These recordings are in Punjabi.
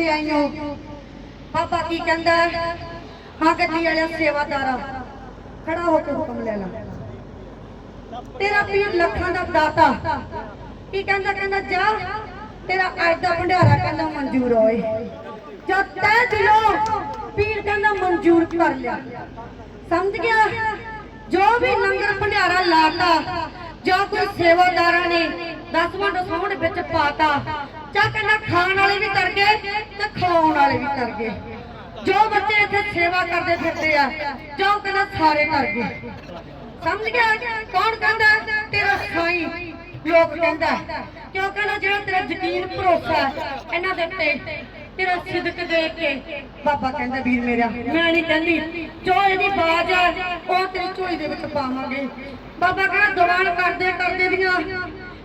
ਕਰਦੇ ਆਈਓ ਬਾਬਾ ਕੀ ਕਹਿੰਦਾ ਹਾਂ? ਗੱਡੀ ਵਾਲਿਆ ਸੇਵਾਦਾਰਾ, ਖੜਾ ਹੋ ਕੇ ਹੁਕਮ ਲੈ ਲਾ। ਤੇਰਾ ਪੀਰ ਲੱਖਾਂ ਦਾ ਦਾਤਾ। ਕੀ ਕਹਿੰਦਾ? ਕਹਿੰਦਾ, ਜਾ, ਤੇਰਾ ਅੱਜ ਦਾ ਭੰਡਾਰਾ ਕਹਿੰਦਾ ਮਨਜ਼ੂਰ ਹੋਏ। ਜਦ ਤੈ ਦਿਲੋਂ ਪੀਰ ਕਹਿੰਦਾ ਮਨਜ਼ੂਰ ਕਰ ਲਿਆ। ਸਮਝ ਗਿਆ? ਜੋ ਵੀ ਲੰਗਰ ਭੰਡਾਰਾ ਲਾਤਾ, ਜੋ ਕੋਈ ਸੇਵਾਦਾਰਾਂ ਨੇ ਦਸਵਾਂ ਦਸਵਾਂ ਵਿੱਚ ਪਾਤਾ ਚਾ ਕਹਿੰਦਾ ਖਾਣ ਵਾਲੇ ਵੀ ਕਰ ਗਏ ਤੇ ਖਵਾਉਣ ਵਾਲੇ ਵੀ ਕਰ ਗਏ। ਜੋ ਬੱਚੇ ਇੱਥੇ ਸੇਵਾ ਕਰਦੇ ਫਿਰਦੇ ਆ, ਜੋ ਕਹਿੰਦਾ ਸਾਰੇ ਕਰ ਗਏ। ਸਮਝ ਗਿਆ? ਕੌਣ ਕਹਿੰਦਾ? ਤੇਰਾ ਸਾਈ ਲੋਕ ਕਹਿੰਦਾ। ਕਿਉਂ ਕਹਿੰਦਾ ਜਿਹੜਾ ਤੇਰਾ ਯਕੀਨ ਭਰੋਸਾ ਇਹਨਾਂ ਦੇ ਉੱਤੇ, ਤੇਰਾ ਸਿਦਕ ਦੇਖ ਕੇ ਬਾਬਾ ਕਹਿੰਦਾ, ਵੀਰ ਮੇਰਾ, ਮੈਂ ਨਹੀਂ ਕਹਿੰਦੀ, ਜੋ ਇਹਦੀ ਬਾਜ ਆ, ਉਹ ਤੇਰੀ ਝੋਲੀ ਦੇ ਵਿੱਚ ਪਾਵਾਂਗੇ। ਬਾਬਾ ਕਹਿੰਦਾ ਦੀਵਾਨ ਕਰਦੇ ਕਰਦੇ ਦੀਆਂ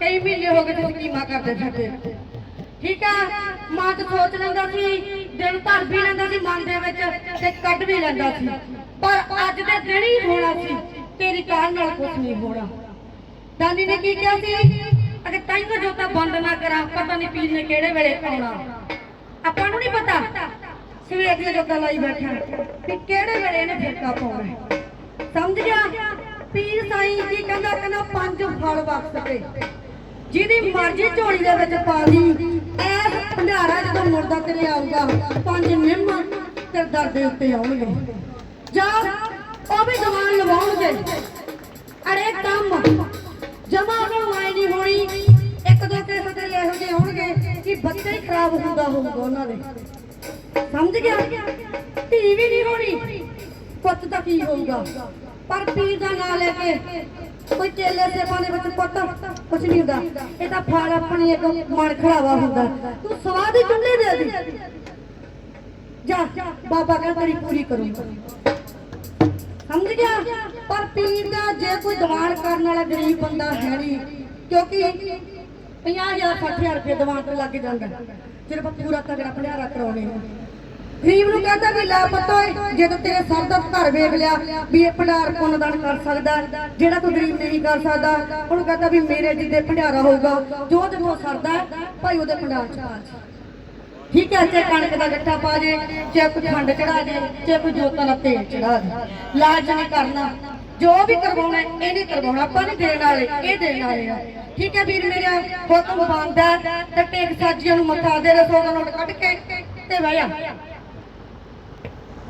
ਕਈ ਮਹੀਨੇ ਹੋ ਗਏ ਤੁਸੀਂ ਕੀਮਾ ਕਰਦੇ ਫਿਰਦੇ। ਠੀਕ ਆ? ਮਾਂ ਸੋਚ ਲੈਂਦਾ ਸੀ, ਦਿਨ ਭਰ ਵੀ ਲੈਂਦਾ ਸੀ ਮਨ ਦੇ ਵਿੱਚ ਤੇ ਕੱਢ ਵੀ ਲੈਂਦਾ ਸੀ। ਪਰ ਅੱਜ ਦੇ ਦਿਨ ਹੀ ਹੋਣਾ ਸੀ, ਤੇਰੀ ਕਾਰ ਨਾਲ ਕੁਝ ਨਹੀਂ ਹੋਣਾ। ਦਾਨੀ ਨੇ ਕੀ ਕਿਹਾ ਸੀ? ਅਗੇ ਤਾਈਓ ਜੋਤਾ ਬੰਦ ਨਾ ਕਰਾਂ, ਪਤਾ ਨਹੀਂ ਪੀਰ ਨੇ ਕਿਹੜੇ ਵੇਲੇ ਆਉਣਾ। ਆਪਾਂ ਨੂੰ ਨਹੀਂ ਪਤਾ। ਸਵੇਰ ਦੀ ਜੋਤਾ ਲਾਈ ਬੈਠਾ ਵੀ ਕਿਹੜੇ ਵੇਲੇ ਇਹਨੇ ਫਿਰਕਾ ਪਾਉਣਾ ਸਮਝ ਗਿਆ? ਪੀਰ ਸਾਈਂ ਕੀ ਕਹਿੰਦਾ ਕਹਿੰਦਾ ਪੰਜ ਫਲ ਬਖਸ਼ ਤੇ। ਜਿਹਦੀ ਮਰਜ਼ੀ ਝੋਲੀ ਦੇ ਵਿੱਚ ਪਾ ਲਈ ਐ ਭੰਡਾਰਾ ਜਦੋਂ ਮੁਰਦਾ ਤੇਰੇ ਆਊਗਾ ਪੰਜ ਨਿੰਮ ਤੇ ਦਰ ਦੇ ਉੱਤੇ ਆਉਣਗੇ। ਜਾਂ ਉਹ ਵੀ ਜਵਾਨ ਲਵਾਉਣਗੇ। ਅਰੇ ਕੰਮ ਜਮਾ ਉਹਨਾਂ ਆਈ ਨਹੀਂ ਹੋਣੀ। ਇੱਕ ਦੋ ਕੇਸ ਤੇ ਇਹੋ ਜਿਹੇ ਹੋਣਗੇ ਕਿ ਬੱਚੇ ਹੀ ਖਰਾਬ ਹੁੰਦਾ ਹੋਊਗਾ ਉਹਨਾਂ ਦੇ। ਸਮਝ ਗਿਆ? ਧੀ ਵੀ ਨਹੀਂ ਹੋਣੀ। ਪੁੱਤ ਤਾਂ ਕੀ ਹੋਊਗਾ? ਪਰ ਪੀਰ ਦਾ ਨਾਂ ਲੈ ਕੇ ਕੋਈ ਚੇਲੇ ਸੇਬਾਂ ਦੇ ਵਿੱਚ ਪੁੱਤ ਕੁਝ ਨਹੀਂ ਹੁੰਦਾ। ਇਹ ਤਾਂ ਫਲ ਆਪਣੀ ਇੱਕ ਮਨ ਖੜਾਵਾ ਹੁੰਦਾ। ਤੂੰ ਸਵਾਦ ਹੀ ਚੁੰਡੇ ਦੇ ਦੀ। ਜਾ, ਬਾਬਾ ਕਹਿੰਦਾ ਤੇਰੀ ਪੂਰੀ ਕਰੂੰਗਾ। ਸਮਝ ਗਿਆ? ਪਰ ਪੀਰ ਦਾ ਜੇ ਕੋਈ ਦੀਵਾਨ ਕਰਨ ਵਾਲਾ ਗਰੀਬ ਬੰਦਾ ਹੈ ਨਹੀਂ, ਕਿਉਂਕਿ 50000 60000 ਰੁਪਏ ਦੀਵਾਨ ਤੇ ਲੱਗ ਜਾਂਦਾ। ਫਿਰ ਆਪਾਂ ਪੂਰਾ ਤਗੜਾ ਭੰਡਾਰਾ ਕਰਾਉਣੇ ਆ ਗਰੀਬ ਨੂੰ ਕਹਿੰਦਾ ਵੀ ਲੈ ਪਤਾ ਜਦੋਂ ਤੇਰੇ ਸਰ ਦਾ ਘਰ ਵੇਖ ਲਿਆ ਵੀ ਇਹ ਭੰਡਾਰ ਪੁੰਨਦਾਨ ਕਰ ਸਕਦਾ, ਜਿਹੜਾ ਕੋਈ ਗਰੀਬ ਨਹੀਂ ਕਰ ਸਕਦਾ, ਉਹਨੂੰ ਕਹਿੰਦਾ ਵੀ ਮੇਰੇ ਜਿੱਦੇ ਭੰਡਾਰਾ ਹੋਊਗਾ, ਜੋ ਜਦੋਂ ਸਰਦਾ, ਭਾਈ ਉਹਦੇ ਭੰਡਾਰ ਚ ਪਾ ਠੀਕ ਹੈ ਚਾਹੇ ਕਣਕ ਦਾ ਗੱਟਾ ਪਾ ਦੇ ਚਾਹੇ ਕੋਈ ਖੰਡ ਚੜਾ ਦੇ ਚਾਹੇ ਕੋਈ ਜੋਤਾਂ ਦਾ ਤੇਲ ਚੜਾ ਦੇ ਲਾਲਚ ਨਹੀਂ ਕਰਨਾ। ਜੋ ਵੀ ਕਰਵਾਉਣਾ, ਇਹ ਨਹੀਂ ਕਰਵਾਉਣਾ, ਆਪਾਂ ਨਹੀਂ ਦੇਣ ਵਾਲੇ, ਇਹ ਦੇਣ ਵਾਲੇ ਆ। ਠੀਕ ਹੈ ਵੀਰ ਮੇਰਾ ਹੁਕਮ ਬੰਦਾ ਤੇ ਟੇਕ ਸਾਜੀਆਂ ਨੂੰ ਮੱਥਾ ਦੇ ਰਸੋ ਦਾ ਨੋਟ ਕੱਢ ਕੇ, ਤੇ ਬਹਿ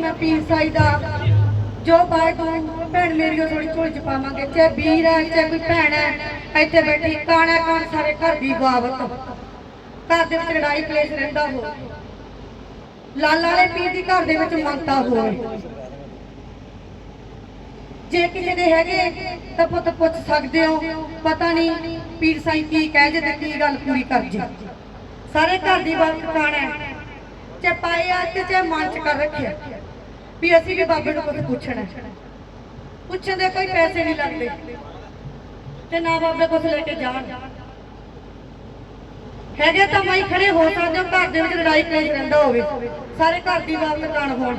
ਮੈਂ ਪੀਰ ਸਾਈ ਦਾ ਜੋ ਬਾਏ ਤੂੰ ਭੈਣ ਮੇਰੀ ਉਹ ਥੋੜੀ ਝੋਲੀ ਚ ਪਾਵਾਂਗੇ, ਚਾਹੇ ਵੀਰ ਹੈ, ਚਾਹੇ ਕੋਈ ਭੈਣ ਹੈ, ਇੱਥੇ ਬੈਠੀ ਕਾਣਾ ਕੌਣ ਸਾਰੇ ਘਰ ਦੀ ਬਾਬਤ ਘਰ ਦੇ ਵਿੱਚ ਲੜਾਈ, ਕਲੇਸ਼ ਰਹਿੰਦਾ ਹੋ ਲਾਲਾ ਵਾਲੇ ਪੀਰ ਦੀ ਘਰ ਦੇ ਵਿੱਚ ਮੰਗਤਾ ਹੋਵੇ। ਜੇ ਕਿਸੇ ਦੇ ਹੈਗੇ, ਤਾਂ ਪੁੱਤ ਪੁੱਛ ਸਕਦੇ ਹੋ। ਪਤਾ ਨਹੀਂ ਪੀਰ ਸਾਈ ਕੀ ਕਹਿ ਜੇ ਤੇ ਕੀ ਗੱਲ ਪੂਰੀ ਕਰ ਜੇ। ਸਾਰੇ ਘਰ ਦੀ ਬਾਤ ਕਾਣਾ ਹੈ? ਚਾਹੇ ਪਾਇਆ ਤੇ ਚਾਹੇ ਮਨ ਚ ਕਰ ਰੱਖਿਆ। ਵੀ ਅਸੀਂ ਵੀ ਬਾਬੇ ਨੂੰ ਕੁਝ ਪੁੱਛਣਾ ਪੁੱਛਣ ਦੇ ਕੋਈ ਪੈਸੇ ਨਹੀਂ ਲੱਗਦੇ। ਤੇ ਨਾ ਬਾਬੇ ਕੁਝ ਲੈ ਕੇ ਜਾਣ। ਹੈਗੇ ਤਾਂ ਮੈਂ ਖੜੇ ਹੋ ਸਕਦੇ ਹੋ, ਘਰ ਦੇ ਵਿੱਚ ਲੜਾਈ ਕਲੇਸ਼ ਰਹਿੰਦਾ ਹੋਵੇ। ਸਾਰੇ ਘਰ ਦੀ ਬਾਤ ਕਾਣ ਹੋਣ।